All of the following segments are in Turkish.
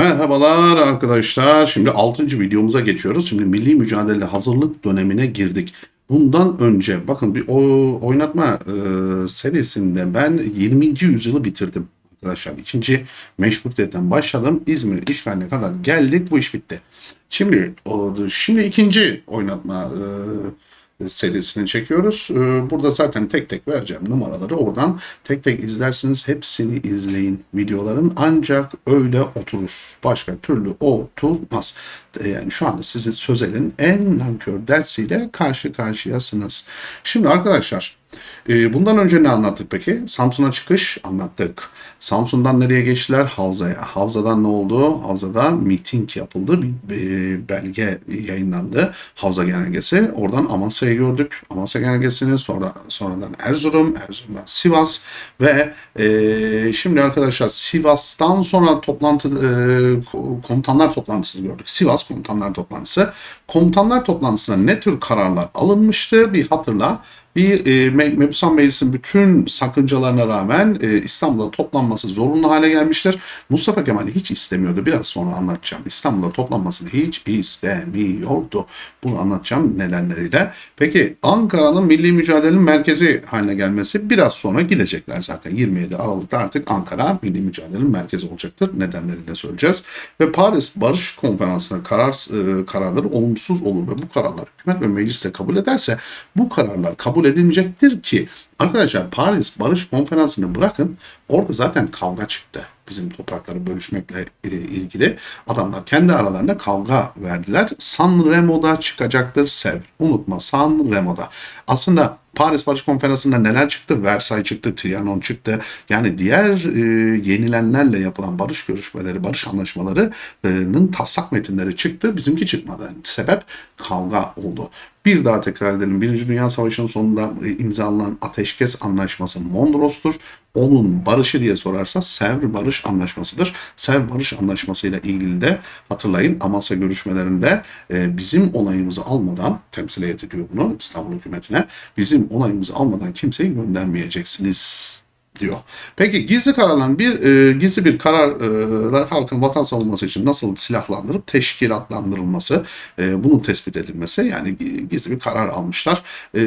Merhabalar arkadaşlar. Şimdi 6. videomuza geçiyoruz. Şimdi milli mücadele hazırlık dönemine girdik. Bundan önce bakın bir oynatma e, serisinde ben 20. yüzyılı bitirdim arkadaşlar. İkinci meşrutiyetten başladım. İzmir işgaline kadar geldik. Bu iş bitti. Şimdi şimdi ikinci oynatma e, serisini çekiyoruz. Ee, Burada zaten tek tek vereceğim numaraları. Oradan tek tek izlersiniz. Hepsini izleyin videoların. Ancak öyle oturur. Başka türlü oturmaz. Ee, Yani şu anda sizi Sözel'in en nankör dersiyle karşı karşıyasınız. Şimdi arkadaşlar e, bundan önce ne anlattık peki? Samsun'a çıkış anlattık. Samsun'dan nereye geçtiler? Havza'ya. Havza'dan ne oldu? Havza'da miting yapıldı. Bir e, belge yayınlandı. Havza genelgesi. Oradan Amasya'yı gördük. Amasya genelgesini sonra sonradan Erzurum, Erzurum'dan Sivas ve e, şimdi arkadaşlar Sivas'tan sonra toplantı e, ko- komutanlar toplantısını gördük. Sivas komutanlar toplantısı. Komutanlar toplantısında ne tür kararlar alınmıştı? Bir hatırla bir e, Me- Mebusan Meclisi'nin bütün sakıncalarına rağmen e, İstanbul'da toplanması zorunlu hale gelmiştir. Mustafa Kemal hiç istemiyordu. Biraz sonra anlatacağım. İstanbul'da toplanmasını hiç istemiyordu. Bunu anlatacağım nedenleriyle. Peki Ankara'nın milli mücadelenin merkezi haline gelmesi biraz sonra gidecekler zaten. 27 Aralık'ta artık Ankara milli mücadelenin merkezi olacaktır. Nedenleriyle söyleyeceğiz. Ve Paris Barış Konferansı'na karar, e, kararları olumsuz olur ve bu kararlar hükümet ve meclis de kabul ederse bu kararlar kabul edilecektir ki arkadaşlar Paris Barış Konferansı'nı bırakın orada zaten kavga çıktı. Bizim toprakları bölüşmekle e, ilgili adamlar kendi aralarında kavga verdiler. San Remo'da çıkacaktır Sevr. Unutma San Remo'da. Aslında Paris Barış Konferansı'nda neler çıktı? Versay çıktı, Trianon çıktı. Yani diğer e, yenilenlerle yapılan barış görüşmeleri, barış anlaşmalarının taslak metinleri çıktı. Bizimki çıkmadı. Sebep kavga oldu. Bir daha tekrar edelim. Birinci Dünya Savaşı'nın sonunda e, imzalanan Ateşkes Anlaşması Mondros'tur. Onun barışı diye sorarsa Sevr Barış Anlaşması'dır. Sevr Barış Anlaşması ile ilgili de hatırlayın Amasya görüşmelerinde e, bizim onayımızı almadan temsil heyeti diyor bunu İstanbul hükümetine. Bizim onayımızı almadan kimseyi göndermeyeceksiniz diyor. Peki gizli kararların bir e, gizli bir kararlar halkın vatan savunması için nasıl silahlandırıp teşkilatlandırılması, e, bunun tespit edilmesi yani gi- gizli bir karar almışlar. E,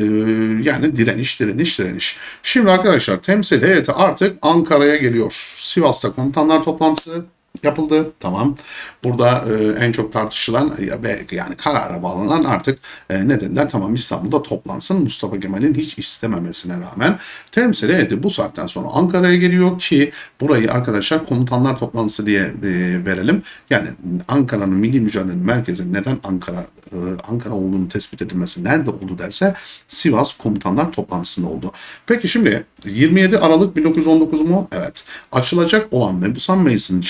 yani direniş, direniş, direniş. Şimdi arkadaşlar temsil heyeti artık Ankara'ya geliyor. Sivas'ta komutanlar toplantısı yapıldı. Tamam. Burada e, en çok tartışılan ve yani karara bağlanan artık e, ne dediler? Tamam İstanbul'da toplansın. Mustafa Kemal'in hiç istememesine rağmen temsil heyeti bu saatten sonra Ankara'ya geliyor ki burayı arkadaşlar komutanlar toplantısı diye e, verelim. Yani Ankara'nın milli mücadelenin merkezi neden Ankara e, Ankara olduğunu tespit edilmesi nerede oldu derse Sivas komutanlar toplantısında oldu. Peki şimdi 27 Aralık 1919 mu? Evet. Açılacak olan Mebusan Meclisi'nin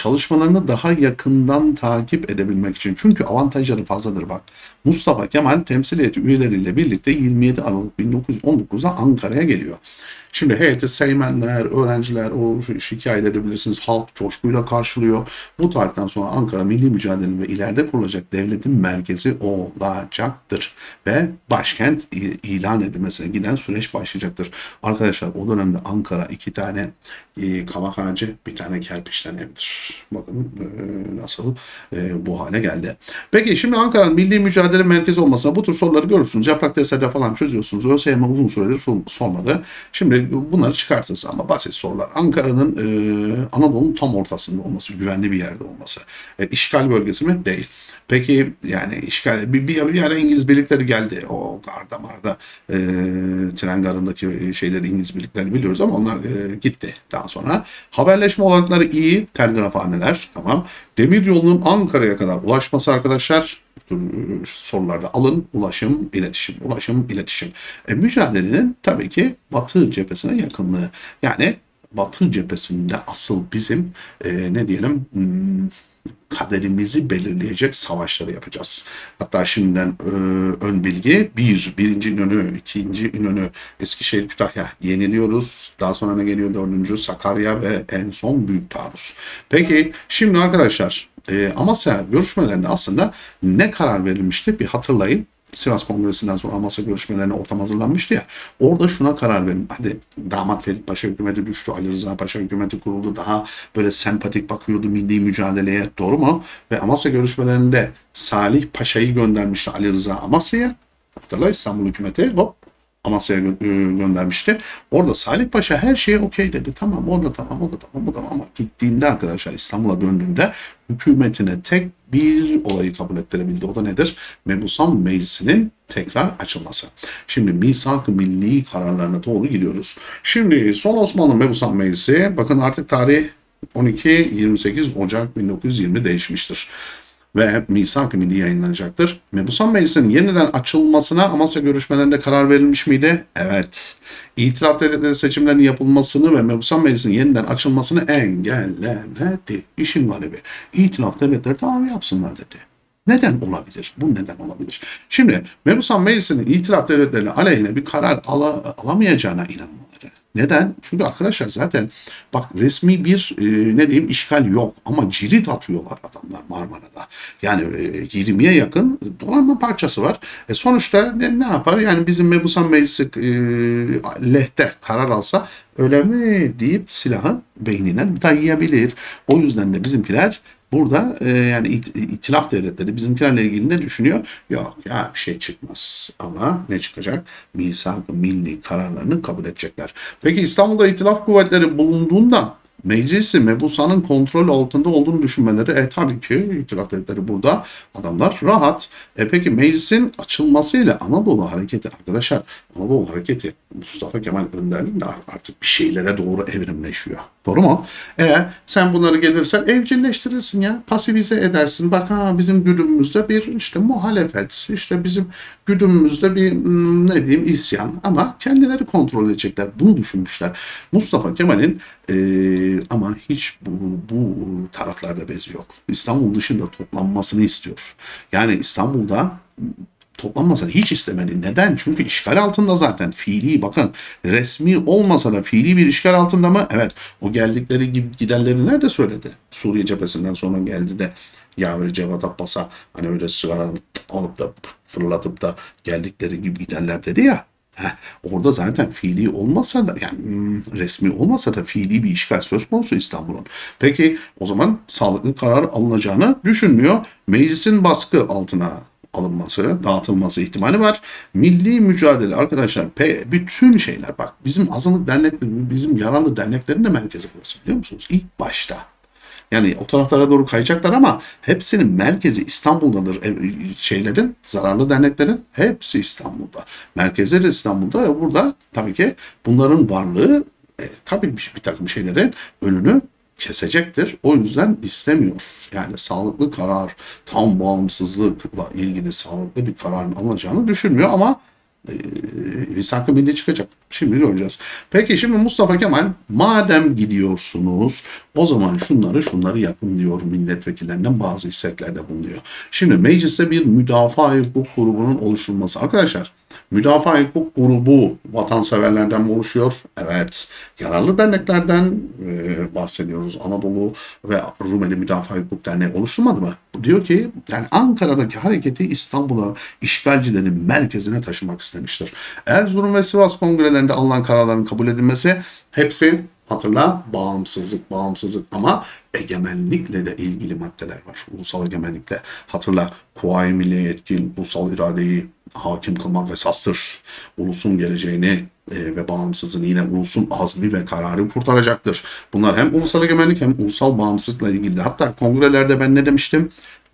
çalışmalarını daha yakından takip edebilmek için. Çünkü avantajları fazladır bak. Mustafa Kemal temsil heyeti üyeleriyle birlikte 27 Aralık 1919'da Ankara'ya geliyor. Şimdi heyeti seymenler, öğrenciler, o hikayeleri bilirsiniz. Halk coşkuyla karşılıyor. Bu tarihten sonra Ankara milli mücadele ve ileride kurulacak devletin merkezi olacaktır. Ve başkent ilan edilmesine giden süreç başlayacaktır. Arkadaşlar o dönemde Ankara iki tane e, kavak ağacı, bir tane kerpiçten evdir. Bakın e, nasıl e, bu hale geldi. Peki şimdi Ankara'nın milli mücadele merkezi olmasına bu tür soruları görürsünüz. Yaprak TSE'de falan çözüyorsunuz. ÖSYM uzun süredir sor- sormadı. Şimdi bunları çıkartırız ama basit sorular. Ankara'nın e, Anadolu'nun tam ortasında olması, güvenli bir yerde olması. E, işgal bölgesi mi? Değil. Peki yani işgal bir, bir, bir ara İngiliz birlikleri geldi. O garda marda e, tren garındaki şeyleri İngiliz birliklerini biliyoruz ama onlar e, gitti daha sonra. Haberleşme olanakları iyi. Telgrafhaneler tamam. Demir yolunun Ankara'ya kadar ulaşması arkadaşlar sorularda alın ulaşım, iletişim, ulaşım, iletişim. E, mücadelenin tabii ki Batı cephesine yakınlığı. Yani Batı cephesinde asıl bizim e, ne diyelim hmm, kaderimizi belirleyecek savaşları yapacağız. Hatta şimdiden e, ön bilgi bir, birinci İnönü, ikinci İnönü, Eskişehir, Kütahya yeniliyoruz. Daha sonra ne geliyor? Dördüncü Sakarya ve en son Büyük Taarruz. Peki şimdi arkadaşlar e, Amasya görüşmelerinde aslında ne karar verilmişti bir hatırlayın. Sivas Kongresi'nden sonra Amasya görüşmelerine ortam hazırlanmıştı ya. Orada şuna karar verin. Hadi damat Ferit Paşa hükümeti düştü. Ali Rıza Paşa hükümeti kuruldu. Daha böyle sempatik bakıyordu milli mücadeleye. Doğru mu? Ve Amasya görüşmelerinde Salih Paşa'yı göndermişti Ali Rıza Amasya'ya. Hatırla İstanbul hükümeti hop Amasya'ya gö- e, göndermişti. Orada Salih Paşa her şeye okey dedi. Tamam o da tamam o da tamam tamam. ama gittiğinde arkadaşlar İstanbul'a döndüğünde hükümetine tek bir olayı kabul ettirebildi. O da nedir? Mebusan Meclisi'nin tekrar açılması. Şimdi misak-ı milli kararlarına doğru gidiyoruz. Şimdi son Osmanlı Mebusan Meclisi bakın artık tarih 12-28 Ocak 1920 değişmiştir ve misak-ı milli yayınlanacaktır. Mebusan Meclisi'nin yeniden açılmasına Amasya görüşmelerinde karar verilmiş miydi? Evet. İtilaf devletleri seçimlerinin yapılmasını ve Mebusan Meclisi'nin yeniden açılmasını engellemedi. İşin garibi. İtilaf devletleri tamam yapsınlar dedi. Neden olabilir? Bu neden olabilir? Şimdi Mebusan Meclisi'nin itilaf devletlerine aleyhine bir karar ala- alamayacağına inanmaları. Neden? Çünkü arkadaşlar zaten bak resmi bir e, ne diyeyim işgal yok ama cirit atıyorlar adamlar Marmara'da. Yani e, 20'ye yakın donanma parçası var. E sonuçta ne, ne yapar? Yani bizim Mebusan Meclisi e, lehte karar alsa öyle mi deyip silahı beynine dayayabilir. O yüzden de bizimkiler Burada e, yani it- itilaf devletleri bizimkilerle ilgili ne düşünüyor? Yok ya bir şey çıkmaz. Ama ne çıkacak? Misak-ı milli kararlarını kabul edecekler. Peki İstanbul'da itilaf kuvvetleri bulunduğunda meclisi Mebusa'nın kontrol altında olduğunu düşünmeleri e tabii ki itilaf devletleri burada adamlar rahat. E peki meclisin açılmasıyla Anadolu hareketi arkadaşlar Anadolu hareketi Mustafa Kemal önderliğinde artık bir şeylere doğru evrimleşiyor. Doğru mu? E sen bunları gelirsen evcilleştirirsin ya. Pasifize edersin. Bak ha bizim güdümümüzde bir işte muhalefet. işte bizim güdümümüzde bir hmm, ne bileyim isyan. Ama kendileri kontrol edecekler. Bunu düşünmüşler. Mustafa Kemal'in e, ama hiç bu, bu taraflarda bezi yok. İstanbul dışında toplanmasını istiyor. Yani İstanbul'da toplanmasını hiç istemedi. Neden? Çünkü işgal altında zaten fiili bakın resmi olmasa da fiili bir işgal altında mı? Evet. O geldikleri gibi giderleri nerede söyledi? Suriye cephesinden sonra geldi de Yavri Cevat Abbas'a hani öyle sigara alıp da fırlatıp da geldikleri gibi giderler dedi ya. Heh, orada zaten fiili olmasa da yani hmm, resmi olmasa da fiili bir işgal söz konusu İstanbul'un. Peki o zaman sağlıklı karar alınacağını düşünmüyor. Meclisin baskı altına alınması, dağıtılması ihtimali var. Milli mücadele arkadaşlar pe, bütün şeyler bak bizim azınlık dernekleri, bizim yararlı derneklerin de merkezi burası biliyor musunuz? İlk başta. Yani o taraflara doğru kayacaklar ama hepsinin merkezi İstanbul'dadır. E, Şeylerin, zararlı derneklerin hepsi İstanbul'da. Merkezleri İstanbul'da ve burada tabii ki bunların varlığı e, tabii bir, bir takım şeylerin önünü kesecektir. O yüzden istemiyor. Yani sağlıklı karar, tam bağımsızlıkla ilgili sağlıklı bir kararın alınacağını düşünmüyor ama e, misak-ı milli çıkacak. Şimdi göreceğiz. Peki şimdi Mustafa Kemal madem gidiyorsunuz o zaman şunları şunları yapın diyor milletvekillerinden bazı isteklerde bulunuyor. Şimdi mecliste bir müdafaa hukuk grubunun oluşturulması. Arkadaşlar müdafaa hukuk grubu vatanseverlerden mi oluşuyor? Evet. Yararlı derneklerden e, bahsediyoruz. Anadolu ve Rumeli Müdafaa Hukuk Derneği oluşturmadı mı? Diyor ki yani Ankara'daki hareketi İstanbul'a işgalcilerin merkezine taşımak istemiştir. Erzurum ve Sivas kongrelerinde alınan kararların kabul edilmesi hepsi hatırla bağımsızlık, bağımsızlık ama egemenlikle de ilgili maddeler var. Ulusal egemenlikle. Hatırla Kuvayi Milliye etkin ulusal iradeyi hakim kılmak esastır. Ulusun geleceğini e, ve bağımsızlığını yine ulusun azmi ve kararı kurtaracaktır. Bunlar hem ulusal egemenlik hem ulusal bağımsızlıkla ilgili. Hatta kongrelerde ben ne demiştim?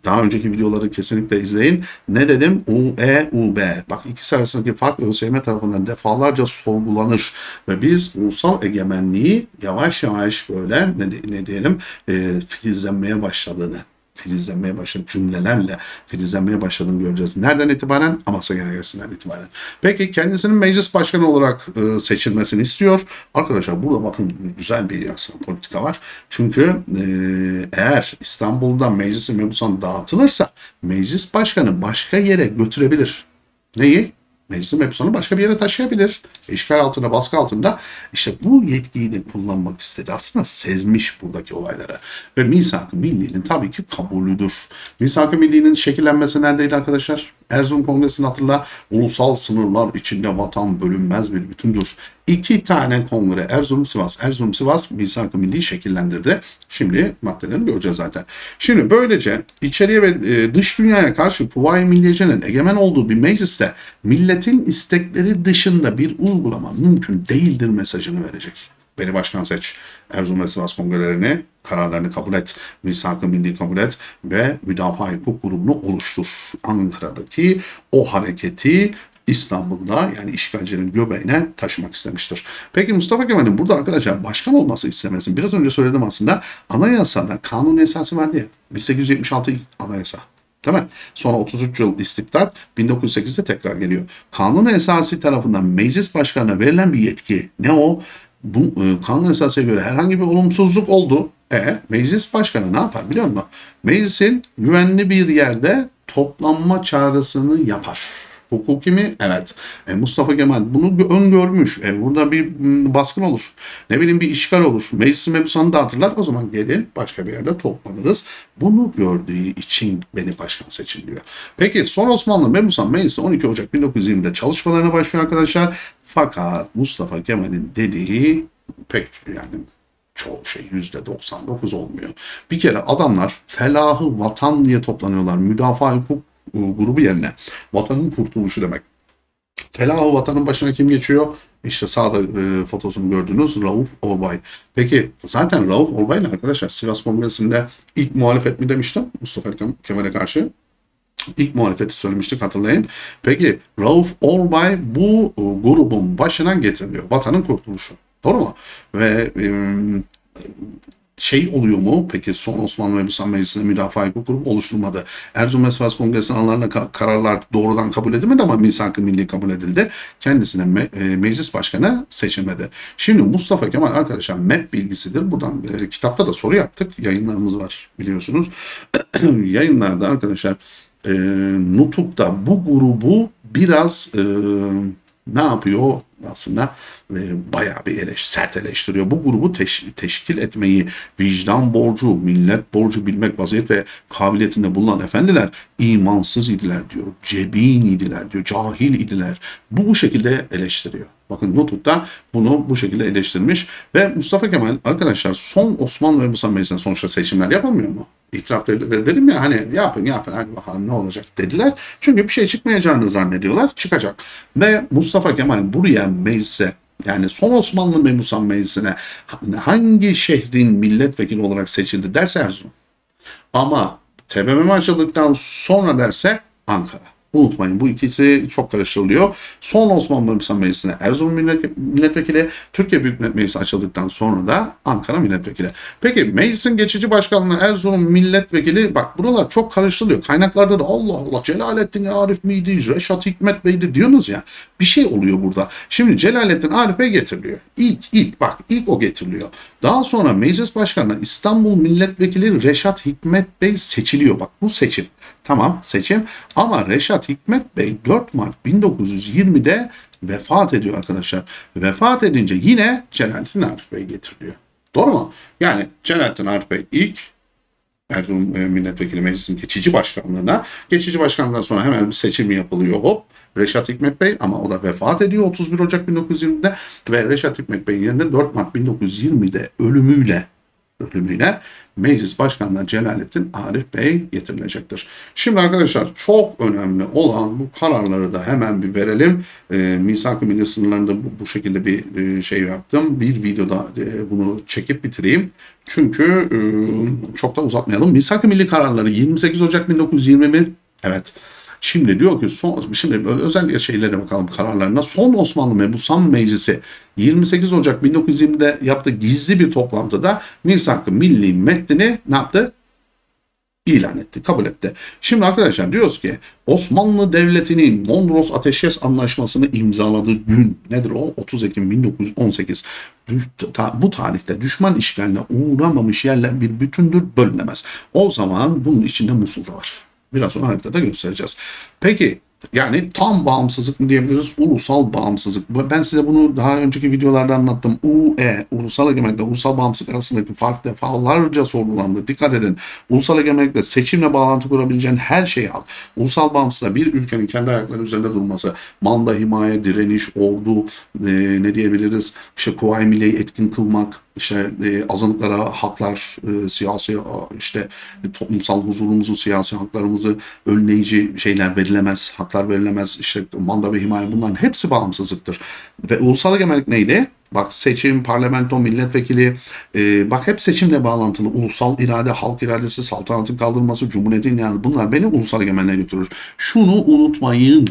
Daha önceki videoları kesinlikle izleyin. Ne dedim? UE, UB. Bak ikisi arasındaki fark ÖSYM tarafından defalarca sorgulanır. Ve biz ulusal egemenliği yavaş yavaş böyle ne, ne diyelim e, filizlenmeye başladığını filizlenmeye başladı cümlelerle filizlenmeye başladığını göreceğiz. Nereden itibaren? Amasya Genelgesi'nden itibaren. Peki kendisinin meclis başkanı olarak e, seçilmesini istiyor. Arkadaşlar burada bakın güzel bir aslında politika var. Çünkü e, eğer İstanbul'da meclisi mebusan dağıtılırsa meclis başkanı başka yere götürebilir. Neyi? Meclisin mebusanı başka bir yere taşıyabilir. İşgal altında, baskı altında işte bu yetkiyi de kullanmak istedi. Aslında sezmiş buradaki olayları. Ve misak-ı millinin tabii ki kabulüdür. Misak-ı millinin şekillenmesi neredeydi arkadaşlar? Erzurum Kongresi'ni hatırla. Ulusal sınırlar içinde vatan bölünmez bir bütündür. İki tane kongre Erzurum Sivas. Erzurum Sivas misak-ı milli şekillendirdi. Şimdi maddelerini göreceğiz zaten. Şimdi böylece içeriye ve e, dış dünyaya karşı Kuvayi Milliyece'nin egemen olduğu bir mecliste milletin istekleri dışında bir uygulama mümkün değildir mesajını verecek. Beni başkan seç. Erzurum ve Sivas kongrelerini, kararlarını kabul et. Misak-ı milli kabul et ve müdafaa hukuk grubunu oluştur. Ankara'daki o hareketi İstanbul'da yani işgalcinin göbeğine taşımak istemiştir. Peki Mustafa Kemal'in burada arkadaşlar başkan olması istemesin. Biraz önce söyledim aslında. Anayasada kanun esası vardı ya. 1876 ilk anayasa. Değil mi? Sonra 33 yıl istiklal 1908'de tekrar geliyor. Kanun esası tarafından meclis başkanına verilen bir yetki. Ne o? Bu e, kanun esasına göre herhangi bir olumsuzluk oldu. E meclis başkanı ne yapar biliyor musun? Meclisin güvenli bir yerde toplanma çağrısını yapar. Hukuki mi? Evet. E, Mustafa Kemal bunu öngörmüş. E, burada bir baskın olur. Ne bileyim bir işgal olur. Meclisi mebusanı dağıtırlar. O zaman gelin başka bir yerde toplanırız. Bunu gördüğü için beni başkan seçin diyor. Peki son Osmanlı mebusan meclisi 12 Ocak 1920'de çalışmalarına başlıyor arkadaşlar. Fakat Mustafa Kemal'in dediği pek yani çoğu şey yüzde 99 olmuyor. Bir kere adamlar felahı vatan diye toplanıyorlar. Müdafaa hukuk grubu yerine vatanın kurtuluşu demek. Felahı vatanın başına kim geçiyor? İşte sağda e, fotosunu gördüğünüz Rauf Orbay. Peki zaten Rauf Orbay ile arkadaşlar Sivas Kongresi'nde ilk muhalefet mi demiştim Mustafa Kemal'e karşı? İlk muhalefeti söylemiştik hatırlayın. Peki Rauf Orbay bu e, grubun başına getiriliyor. Vatanın kurtuluşu. Doğru mu? Ve e, şey oluyor mu? Peki son Osmanlı Mebusan Meclisi'nde müdafaa hukuk grubu oluşturulmadı. Erzurum ve Sivas Kongresi alanlarında ka- kararlar doğrudan kabul edilmedi ama misak-ı milli kabul edildi. Kendisine me- e, meclis başkanı seçilmedi. Şimdi Mustafa Kemal arkadaşlar MEP bilgisidir. Buradan e, kitapta da soru yaptık. Yayınlarımız var biliyorsunuz. Yayınlarda arkadaşlar e, Nutuk'ta bu grubu biraz e, ne yapıyor aslında e, bayağı bir eleş, sert eleştiriyor. Bu grubu teş- teşkil etmeyi vicdan borcu, millet borcu bilmek vaziyet ve kabiliyetinde bulunan efendiler imansız idiler diyor. Cebin idiler diyor. Cahil idiler. Bu bu şekilde eleştiriyor. Bakın Nutuk'ta bunu bu şekilde eleştirmiş ve Mustafa Kemal arkadaşlar son Osmanlı ve Musa Meclisi'nde sonuçta seçimler yapamıyor mu? İtiraf de- dedim ya hani yapın yapın hadi bakalım ne olacak dediler. Çünkü bir şey çıkmayacağını zannediyorlar. Çıkacak. Ve Mustafa Kemal buraya meclise yani son Osmanlı Memusan Meclisi'ne hangi şehrin milletvekili olarak seçildi derse Erzurum. Ama TBMM açıldıktan sonra derse Ankara. Unutmayın bu ikisi çok karıştırılıyor. Son Osmanlı Memusan Meclisi'ne Erzurum millet, milletvekili, Türkiye Büyük Millet Meclisi açıldıktan sonra da Ankara milletvekili. Peki meclisin geçici başkanlığı Erzurum milletvekili bak buralar çok karıştırılıyor. Kaynaklarda da Allah Allah Celalettin Arif miydi, Reşat Hikmet Bey'di diyorsunuz ya. Bir şey oluyor burada. Şimdi Celalettin Arif Bey getiriliyor. İlk ilk bak ilk o getiriliyor. Daha sonra meclis başkanına İstanbul milletvekili Reşat Hikmet Bey seçiliyor. Bak bu seçim. Tamam seçim ama Reşat Hikmet Bey 4 Mart 1920'de vefat ediyor arkadaşlar. Vefat edince yine Celalettin Arif Bey getiriliyor. Doğru mu? Yani Celalettin Arif Bey ilk Erzurum e, Milletvekili Meclisi'nin geçici başkanlığına. Geçici başkanlıktan sonra hemen bir seçim yapılıyor hop. Reşat Hikmet Bey ama o da vefat ediyor 31 Ocak 1920'de ve Reşat Hikmet Bey'in yerine 4 Mart 1920'de ölümüyle ölümüyle Meclis Başkanı'na Celalettin Arif Bey getirilecektir. Şimdi arkadaşlar çok önemli olan bu kararları da hemen bir verelim. E, Misak-ı Milli sınırlarında bu, bu şekilde bir e, şey yaptım. Bir videoda e, bunu çekip bitireyim. Çünkü e, çok da uzatmayalım. Misak-ı Milli kararları 28 Ocak 1920 mi? Evet. Şimdi diyor ki son, şimdi özellikle şeylere bakalım kararlarına. Son Osmanlı Mebusan Meclisi 28 Ocak 1920'de yaptığı gizli bir toplantıda Misak-ı Milli metnini ne yaptı? ilan etti, kabul etti. Şimdi arkadaşlar diyoruz ki Osmanlı Devleti'nin Mondros Ateşkes Anlaşması'nı imzaladığı gün nedir o? 30 Ekim 1918. Düş- ta- Bu tarihte düşman işgaline uğramamış yerler bir bütündür bölünemez. O zaman bunun içinde Musul'da var. Biraz sonra haritada göstereceğiz. Peki Yani tam bağımsızlık mı diyebiliriz? Ulusal bağımsızlık. Ben size bunu daha önceki videolarda anlattım. UE, ulusal egemenlikle ulusal bağımsızlık arasındaki fark defalarca sorgulandı. Dikkat edin. Ulusal egemenlikle seçimle bağlantı kurabileceğin her şeyi al. Ulusal bağımsızlıkla bir ülkenin kendi ayakları üzerinde durması, manda, himaye, direniş, ordu, e, ne diyebiliriz? İşte Kuvayi Milliye'yi etkin kılmak, işte e, azınlıklara haklar, e, siyasi işte toplumsal huzurumuzu, siyasi haklarımızı önleyici şeyler verilemez, haklar verilemez, işte manda ve himaye bunların hepsi bağımsızlıktır. Ve ulusal egemenlik neydi? Bak seçim, parlamento, milletvekili, e, bak hep seçimle bağlantılı. Ulusal irade, halk iradesi, saltanatın kaldırılması, cumhuriyetin yani bunlar beni ulusal egemenliğe götürür. Şunu unutmayın.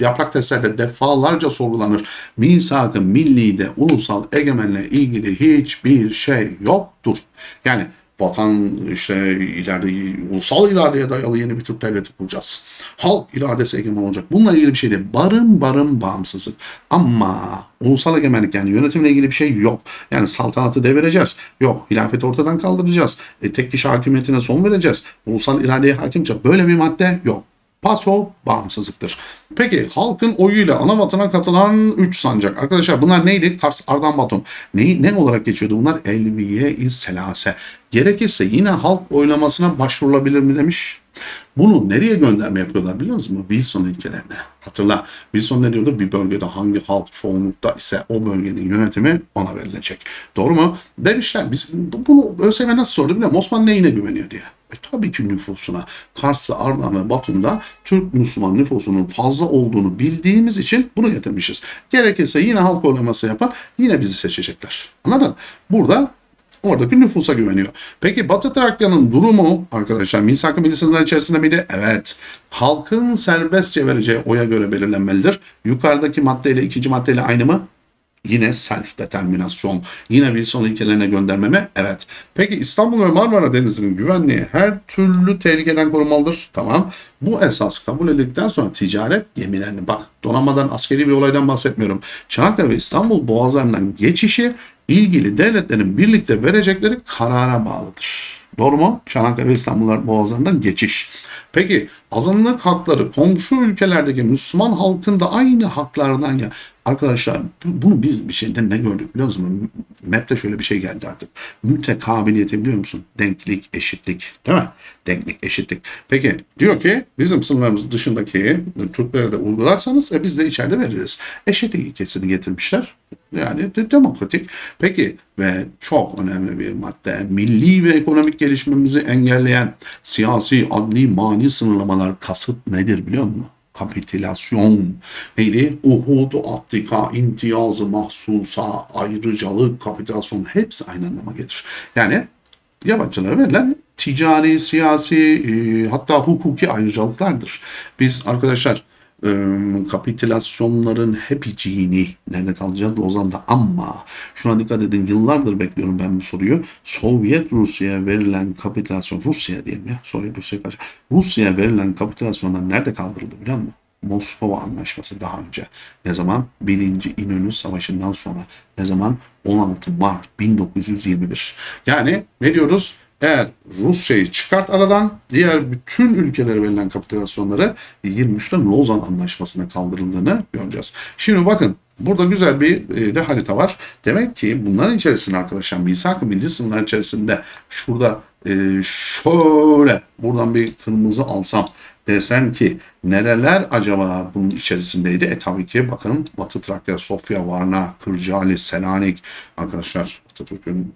Yaprak testlerde defalarca sorgulanır. Misak-ı millide ulusal egemenle ilgili hiçbir şey yoktur. Yani vatan işte ileride ulusal iradeye dayalı yeni bir Türk devleti kuracağız. Halk iradesi egemen olacak. Bununla ilgili bir şey değil. Barın barın bağımsızlık. Ama ulusal egemenlik yani yönetimle ilgili bir şey yok. Yani saltanatı devireceğiz. Yok. Hilafeti ortadan kaldıracağız. E, tek kişi hakimiyetine son vereceğiz. Ulusal iradeye hakim olacak. Böyle bir madde yok. Paso bağımsızlıktır. Peki halkın oyuyla ana vatana katılan 3 sancak. Arkadaşlar bunlar neydi? Kars, Ardan, Batum. Ne, ne olarak geçiyordu bunlar? Elviye-i Selase. Gerekirse yine halk oylamasına başvurulabilir mi demiş. Bunu nereye gönderme yapıyorlar biliyor musunuz? Wilson ilkelerine. Hatırla Wilson ne diyordu? Bir bölgede hangi halk çoğunlukta ise o bölgenin yönetimi ona verilecek. Doğru mu? Demişler biz bunu ÖSYM nasıl sordu biliyor musun? Osman neyine güveniyor diye. E, tabii ki nüfusuna. Kars'ta, Ardahan ve Batum'da Türk Müslüman nüfusunun fazla olduğunu bildiğimiz için bunu getirmişiz. Gerekirse yine halk oylaması yapar, yine bizi seçecekler. Anladın? Burada Oradaki nüfusa güveniyor. Peki Batı Trakya'nın durumu arkadaşlar misak-ı milli sınırlar içerisinde miydi? Evet. Halkın serbestçe vereceği oya göre belirlenmelidir. Yukarıdaki maddeyle ikinci maddeyle aynı mı? Yine self determinasyon. Yine Wilson ilkelerine göndermeme. Evet. Peki İstanbul ve Marmara Denizi'nin güvenliği her türlü tehlikeden korunmalıdır. Tamam. Bu esas kabul edildikten sonra ticaret gemilerini bak donanmadan askeri bir olaydan bahsetmiyorum. Çanakkale ve İstanbul boğazlarından geçişi ilgili devletlerin birlikte verecekleri karara bağlıdır. Doğru mu? Çanakkale ve İstanbul boğazlarından geçiş. Peki azınlık hakları komşu ülkelerdeki Müslüman halkın da aynı haklardan ya. Arkadaşlar bunu biz bir şeyden ne gördük biliyor musunuz? MEP'te şöyle bir şey geldi artık. Mütekabiliyeti biliyor musun? Denklik, eşitlik. Değil mi? Denklik, eşitlik. Peki diyor ki bizim sınırlarımız dışındaki Türklere de uygularsanız e, biz de içeride veririz. Eşitlik ilkesini getirmişler. Yani de- demokratik. Peki ve çok önemli bir madde. Milli ve ekonomik gelişmemizi engelleyen siyasi, adli, mani sınırlamalar kasıt nedir biliyor musun? Kapitülasyon. Neydi? Uhud, attika, imtiyazı, mahsusa, ayrıcalık, kapitülasyon hepsi aynı anlama gelir. Yani yabancılara verilen ticari, siyasi e, hatta hukuki ayrıcalıklardır. Biz arkadaşlar kapitülasyonların hepiciğini nerede kalacağız Lozan'da ama şuna dikkat edin yıllardır bekliyorum ben bu soruyu. Sovyet Rusya'ya verilen kapitülasyon Rusya diyelim ya Sovyet Rusya karşı Rusya'ya verilen kapitülasyonlar nerede kaldırıldı biliyor musun? Moskova Anlaşması daha önce. Ne zaman? Birinci İnönü Savaşı'ndan sonra. Ne zaman? 16 Mart 1921. Yani ne diyoruz? Eğer Rusya'yı çıkart aradan diğer bütün ülkelere verilen kapitülasyonları 23'te Lozan Anlaşması'na kaldırıldığını göreceğiz. Şimdi bakın burada güzel bir e, de harita var. Demek ki bunların içerisinde arkadaşlar misak-ı milli sınırlar içerisinde şurada e, şöyle buradan bir kırmızı alsam desem ki nereler acaba bunun içerisindeydi? E tabii ki bakın Batı Trakya, Sofya, Varna, Kırcaali, Selanik arkadaşlar Atatürk'ün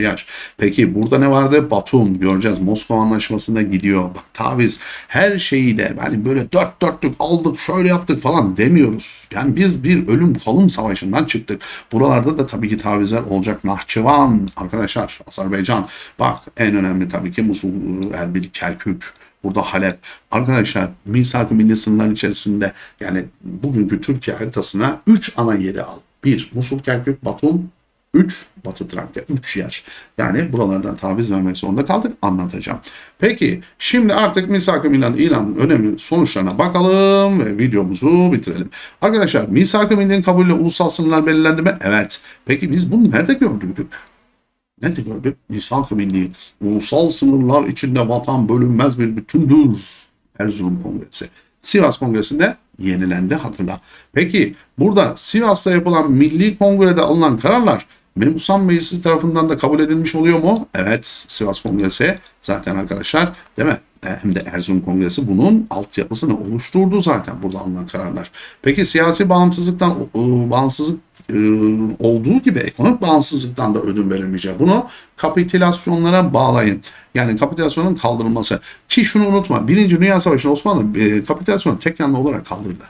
yer. Peki burada ne vardı? Batum göreceğiz. Moskova Anlaşması'na gidiyor. Bak taviz her şeyi de hani böyle dört dörtlük aldık şöyle yaptık falan demiyoruz. Yani biz bir ölüm kalım savaşından çıktık. Buralarda da tabii ki tavizler olacak. Nahçıvan arkadaşlar Azerbaycan. Bak en önemli tabii ki Musul, Erbil, Kerkük. Burada Halep. Arkadaşlar misak-ı milli sınırlar içerisinde yani bugünkü Türkiye haritasına 3 ana yeri al. 1. Musul, Kerkük, Batum, 3 Batı Trakya 3 yer. Yani buralardan taviz vermek zorunda kaldık anlatacağım. Peki şimdi artık Misak-ı Millan ilanın önemli sonuçlarına bakalım ve videomuzu bitirelim. Arkadaşlar Misak-ı Millan'ın kabulüyle ulusal sınırlar belirlendi mi? Evet. Peki biz bunu nerede gördük? Nerede gördük? Misak-ı Milli ulusal sınırlar içinde vatan bölünmez bir bütündür. Erzurum Kongresi. Sivas Kongresi'nde yenilendi hatırla. Peki burada Sivas'ta yapılan Milli Kongre'de alınan kararlar Mebusan Meclisi tarafından da kabul edilmiş oluyor mu? Evet Sivas Kongresi zaten arkadaşlar değil mi? Hem de Erzurum Kongresi bunun altyapısını oluşturdu zaten burada alınan kararlar. Peki siyasi bağımsızlıktan e, bağımsızlık e, olduğu gibi ekonomik bağımsızlıktan da ödün verilmeyecek. Bunu kapitülasyonlara bağlayın. Yani kapitülasyonun kaldırılması. Ki şunu unutma. Birinci Dünya Savaşı'nda Osmanlı e, kapitülasyonu tek yanlı olarak kaldırdı.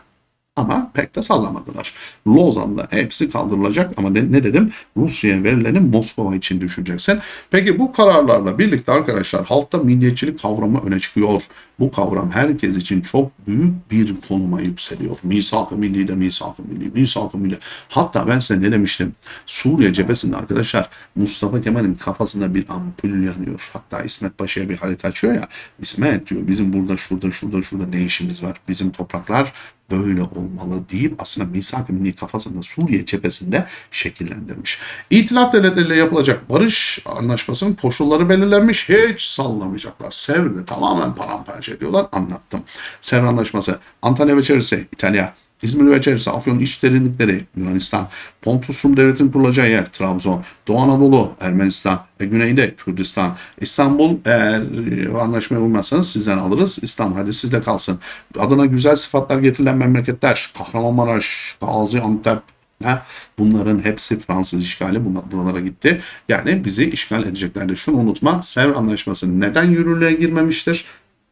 Ama pek de sallamadılar. Lozan'da hepsi kaldırılacak ama ne, ne dedim? Rusya'ya verileni Moskova için düşüneceksin. Peki bu kararlarla birlikte arkadaşlar halkta milliyetçilik kavramı öne çıkıyor. Bu kavram herkes için çok büyük bir konuma yükseliyor. Misak-ı milli de misak-ı milli, misak-ı milli. Hatta ben size ne demiştim? Suriye cephesinde arkadaşlar Mustafa Kemal'in kafasında bir ampul yanıyor. Hatta İsmet Paşa'ya bir harita açıyor ya. İsmet diyor bizim burada şurada şurada şurada ne işimiz var? Bizim topraklar böyle olmalı deyip aslında misak-ı milli kafasında Suriye cephesinde şekillendirmiş. İtilaf devletleriyle yapılacak barış anlaşmasının koşulları belirlenmiş. Hiç sallamayacaklar. Sevr'de tamamen paramparça ediyorlar. Anlattım. Sevr Anlaşması Antalya ve çevresi İtalya. İzmir ve çevresi Afyon iç derinlikleri Yunanistan, Pontus Rum devletinin kurulacağı yer Trabzon, Doğu Anadolu Ermenistan ve güneyde Kürdistan, İstanbul eğer e, anlaşmaya uymazsanız sizden alırız. İstanbul hadi sizde kalsın. Adına güzel sıfatlar getirilen memleketler Kahramanmaraş, Gaziantep, Ha, bunların hepsi Fransız işgali buralara gitti. Yani bizi işgal edeceklerdi. Şunu unutma. Sevr Anlaşması neden yürürlüğe girmemiştir?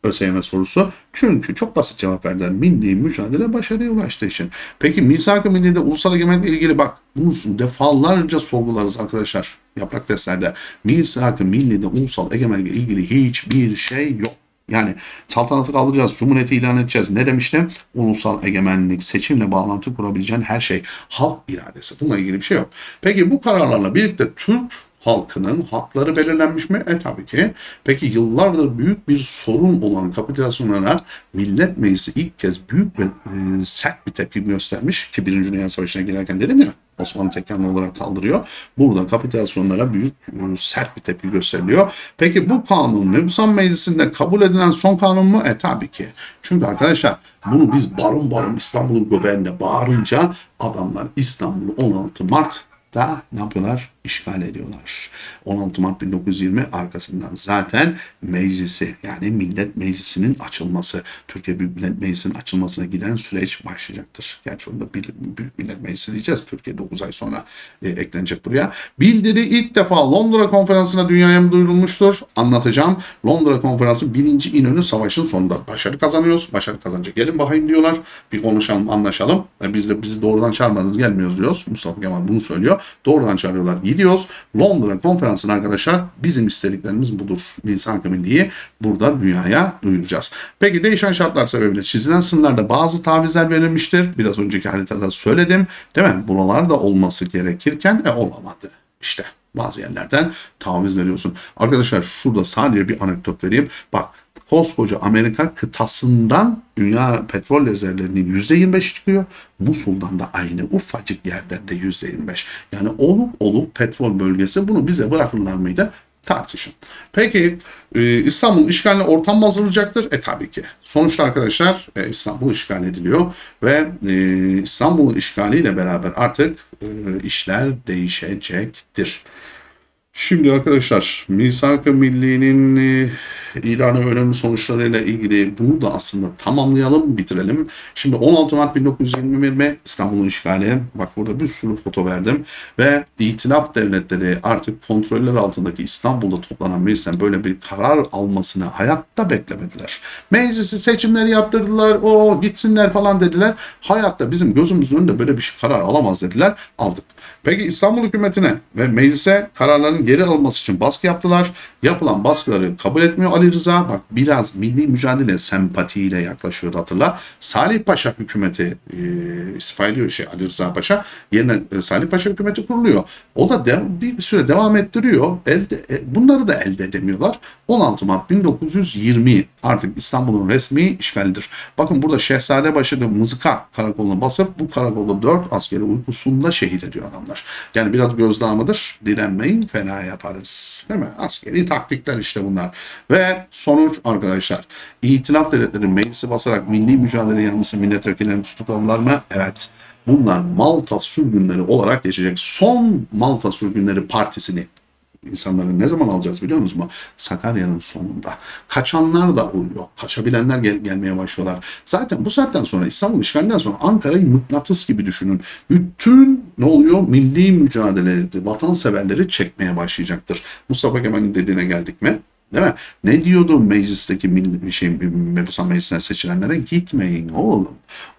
ÖSYM sorusu. Çünkü çok basit cevap verdiler. Milli mücadele başarıya ulaştığı için. Peki misak-ı millide ulusal egemenlikle ilgili bak bunu defalarca sorgularız arkadaşlar yaprak testlerde. Misak-ı millide ulusal egemenlikle ilgili hiçbir şey yok. Yani saltanatı kaldıracağız, cumhuriyeti ilan edeceğiz. Ne demiştim? Ulusal egemenlik, seçimle bağlantı kurabileceğin her şey. Halk iradesi. Bununla ilgili bir şey yok. Peki bu kararlarla birlikte Türk halkının hakları belirlenmiş mi? E tabii ki. Peki yıllardır büyük bir sorun olan kapitülasyonlara Millet Meclisi ilk kez büyük ve e, sert bir tepki göstermiş ki Birinci Dünya Savaşı'na girerken dedim ya Osmanlı tek yanlı olarak kaldırıyor. Burada kapitülasyonlara büyük e, sert bir tepki gösteriliyor. Peki bu kanun Mebusan Meclisi'nde kabul edilen son kanun mu? E tabii ki. Çünkü arkadaşlar bunu biz barın barın İstanbul'un göbeğinde bağırınca adamlar İstanbul'u 16 Mart da ne yapıyorlar? İşgal ediyorlar. 16 Mart 1920 arkasından zaten meclisi yani Millet Meclisi'nin açılması, Türkiye Büyük Millet Meclisi'nin açılmasına giden süreç başlayacaktır. Gerçi onda bir, Büyük Millet Meclisi diyeceğiz. Türkiye 9 ay sonra e, eklenecek buraya. Bildiri ilk defa Londra Konferansı'na dünyaya duyurulmuştur? Anlatacağım. Londra Konferansı 1. İnönü Savaşı'nın sonunda başarı kazanıyoruz. Başarı kazanacak. Gelin bakayım diyorlar. Bir konuşalım, anlaşalım. E, biz de bizi doğrudan çağırmadınız, gelmiyoruz diyoruz. Mustafa Kemal bunu söylüyor. Doğrudan çağırıyorlar. Gidiyoruz. Londra Konferansı'na arkadaşlar bizim istediklerimiz budur. Nisan Milli'yi burada dünyaya duyuracağız. Peki değişen şartlar sebebiyle çizilen sınırlarda bazı tavizler verilmiştir. Biraz önceki haritada söyledim. Değil mi? Buralarda olması gerekirken e, olamadı. İşte bazı yerlerden taviz veriyorsun. Arkadaşlar şurada sadece bir anekdot vereyim. Bak koskoca Amerika kıtasından dünya petrol rezervlerinin %25 çıkıyor. Musul'dan da aynı ufacık yerden de %25. Yani olup olup petrol bölgesi bunu bize bırakırlar mıydı? Tartışın. Peki e, İstanbul işgaline ortam mı hazırlayacaktır? E tabii ki. Sonuçta arkadaşlar e, İstanbul işgal ediliyor ve e, İstanbul'un işgaliyle beraber artık e, işler değişecektir. Şimdi arkadaşlar Misak-ı Milli'nin e, ilanı önemli sonuçlarıyla ilgili bunu da aslında tamamlayalım, bitirelim. Şimdi 16 Mart 1921 İstanbul'un işgali. Bak burada bir sürü foto verdim. Ve İtilaf devletleri artık kontroller altındaki İstanbul'da toplanan meclisten böyle bir karar almasını hayatta beklemediler. Meclisi seçimleri yaptırdılar, o gitsinler falan dediler. Hayatta bizim gözümüzün önünde böyle bir şey karar alamaz dediler. Aldık. Peki İstanbul hükümetine ve meclise kararların geri alınması için baskı yaptılar. Yapılan baskıları kabul etmiyor Ali Rıza. Bak biraz milli mücadele sempatiyle yaklaşıyordu hatırla. Salih Paşa hükümeti e, istifa ediyor şey Ali Rıza Paşa. Yerine e, Salih Paşa hükümeti kuruluyor. O da de, bir süre devam ettiriyor. Elde, e, bunları da elde edemiyorlar. 16 Mart 1920 artık İstanbul'un resmi işgalidir. Bakın burada Şehzadebaşı'da Mızıka karakoluna basıp bu karakolda 4 askeri uykusunda şehit ediyor adamlar. Yani biraz gözdağımıdır. Direnmeyin fena yaparız. Değil mi? Askeri taktikler işte bunlar. Ve sonuç arkadaşlar. İtilaf devletleri meclisi basarak milli mücadele yanlısı milletvekillerini tutukladılar mı? Evet. Bunlar Malta sürgünleri olarak geçecek. Son Malta sürgünleri partisini insanları ne zaman alacağız biliyor musunuz mu? Sakarya'nın sonunda. Kaçanlar da oluyor. Kaçabilenler gel- gelmeye başlıyorlar. Zaten bu saatten sonra İstanbul işgalinden sonra Ankara'yı mıknatıs gibi düşünün. Bütün ne oluyor? Milli mücadeleleri, vatanseverleri çekmeye başlayacaktır. Mustafa Kemal'in dediğine geldik mi? Değil mi? Ne diyordu meclisteki şey, Mebusan Meclisi'ne seçilenlere? Gitmeyin oğlum.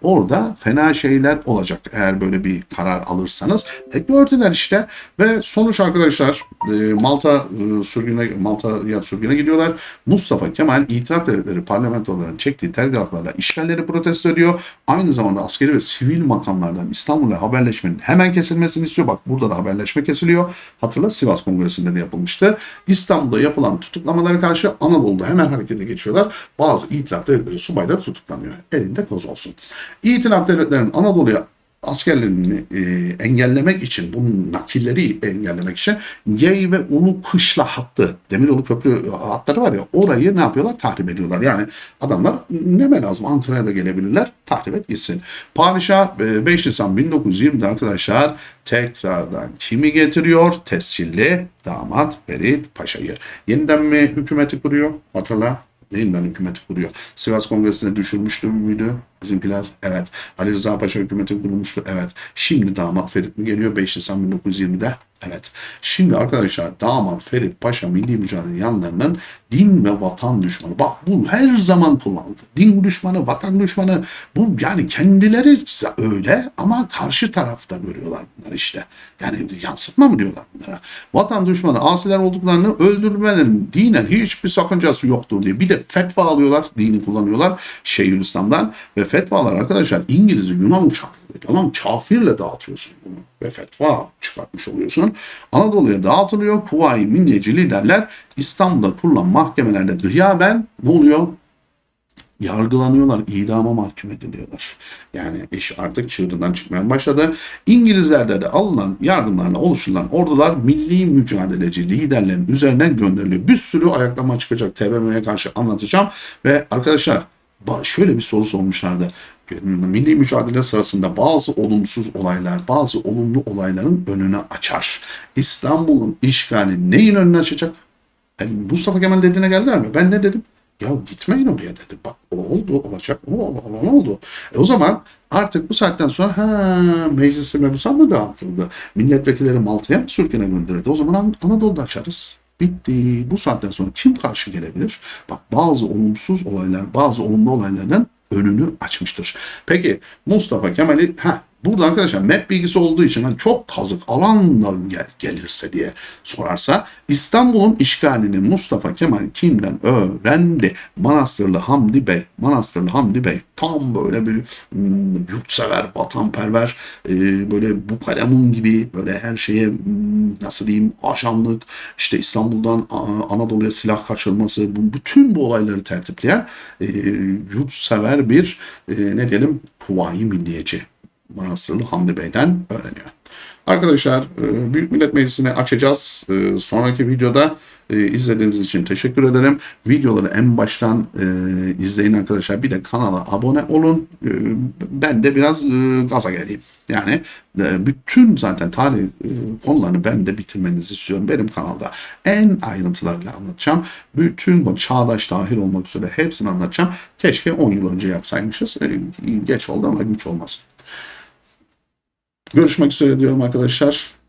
Orada fena şeyler olacak eğer böyle bir karar alırsanız. E, gördüler işte ve sonuç arkadaşlar e, Malta e, sürgüne Malta'ya sürgüne gidiyorlar. Mustafa Kemal itiraf devletleri parlamentoların çektiği telgraflarla işgalleri protesto ediyor. Aynı zamanda askeri ve sivil makamlardan İstanbul'la haberleşmenin hemen kesilmesini istiyor. Bak burada da haberleşme kesiliyor. Hatırla Sivas Kongresi'nde de yapılmıştı. İstanbul'da yapılan tutuklamalara karşı Anadolu'da hemen harekete geçiyorlar. Bazı itiraf devletleri subayları tutuklanıyor. Elinde koz olsun. İtilaf devletlerinin Anadolu'ya askerlerini e, engellemek için, bunun nakilleri engellemek için Yey ve Ulu Kışla hattı, Demiryolu Köprü hatları var ya orayı ne yapıyorlar? Tahrip ediyorlar. Yani adamlar neme lazım? Ankara'ya da gelebilirler. Tahrip et gitsin. Padişah e, 5 Nisan 1920'de arkadaşlar tekrardan kimi getiriyor? Tescilli damat Ferit Paşa'yı. Yeniden mi hükümeti kuruyor? Hatırla. Yeniden hükümeti kuruyor. Sivas Kongresi'ne düşürmüştü müydü bizimkiler? Evet. Ali Rıza Paşa hükümeti kurulmuştu? Evet. Şimdi damat Ferit mi geliyor 5 Nisan 1920'de? Evet. Şimdi arkadaşlar damat Ferit Paşa milli mücadele yanlarının din ve vatan düşmanı. Bak bu her zaman kullanıldı. Din düşmanı, vatan düşmanı. Bu yani kendileri öyle ama karşı tarafta görüyorlar bunları işte. Yani yansıtma mı diyorlar bunlara? Vatan düşmanı asiler olduklarını öldürmenin dinen hiçbir sakıncası yoktur diye. Bir de fetva alıyorlar, dini kullanıyorlar Şeyhülislam'dan ve fetvalar arkadaşlar İngiliz Yunan uçaklarıyla lan kafirle dağıtıyorsun bunu ve fetva çıkartmış oluyorsun. Anadolu'ya dağıtılıyor. Kuvayi milliyetçi liderler İstanbul'da kurulan mahkemelerde gıyaben ne oluyor? yargılanıyorlar, idama mahkum ediliyorlar. Yani iş artık çığırından çıkmaya başladı. İngilizlerde de alınan yardımlarla oluşturulan ordular milli mücadeleci liderlerin üzerinden gönderiliyor. Bir sürü ayaklama çıkacak TBMM'ye karşı anlatacağım. Ve arkadaşlar şöyle bir soru sormuşlardı. Milli mücadele sırasında bazı olumsuz olaylar, bazı olumlu olayların önünü açar. İstanbul'un işgali neyin önünü açacak? Yani Mustafa Kemal dediğine geldiler mi? Ben ne dedim? Ya gitmeyin oraya dedi. Bak o oldu olacak o olan oldu. E o zaman artık bu saatten sonra ha meclisi mebusan mı dağıtıldı? Milletvekilleri Malta'ya mı sürgüne gönderildi? O zaman An- Anadolu'da açarız. Bitti. Bu saatten sonra kim karşı gelebilir? Bak bazı olumsuz olaylar, bazı olumlu olayların önünü açmıştır. Peki Mustafa Kemal'i ha Burada arkadaşlar map bilgisi olduğu için hani çok kazık alanla gel, gelirse diye sorarsa İstanbul'un işgalini Mustafa Kemal kimden öğrendi? Manastırlı Hamdi Bey. Manastırlı Hamdi Bey tam böyle bir hmm, yurtsever, vatanperver, e, böyle bu kalemun gibi böyle her şeye hmm, nasıl diyeyim ajanlık, işte İstanbul'dan Anadolu'ya silah kaçırması, bu, bütün bu olayları tertipleyen e, yurtsever bir e, ne diyelim kuvayi milliyeci. Manastırlı Hamdi Bey'den öğreniyor. Arkadaşlar e, Büyük Millet Meclisi'ni açacağız. E, Sonraki videoda e, izlediğiniz için teşekkür ederim. Videoları en baştan izleyin arkadaşlar. Bir de kanala abone olun. Ben de biraz gaza geleyim. Yani bütün zaten tarih konularını ben de bitirmenizi istiyorum. Benim kanalda en ayrıntılarıyla anlatacağım. Bütün bu çağdaş dahil olmak üzere hepsini anlatacağım. Keşke 10 yıl önce yapsaymışız. Geç oldu ama güç olmasın. Görüşmek üzere diyorum arkadaşlar.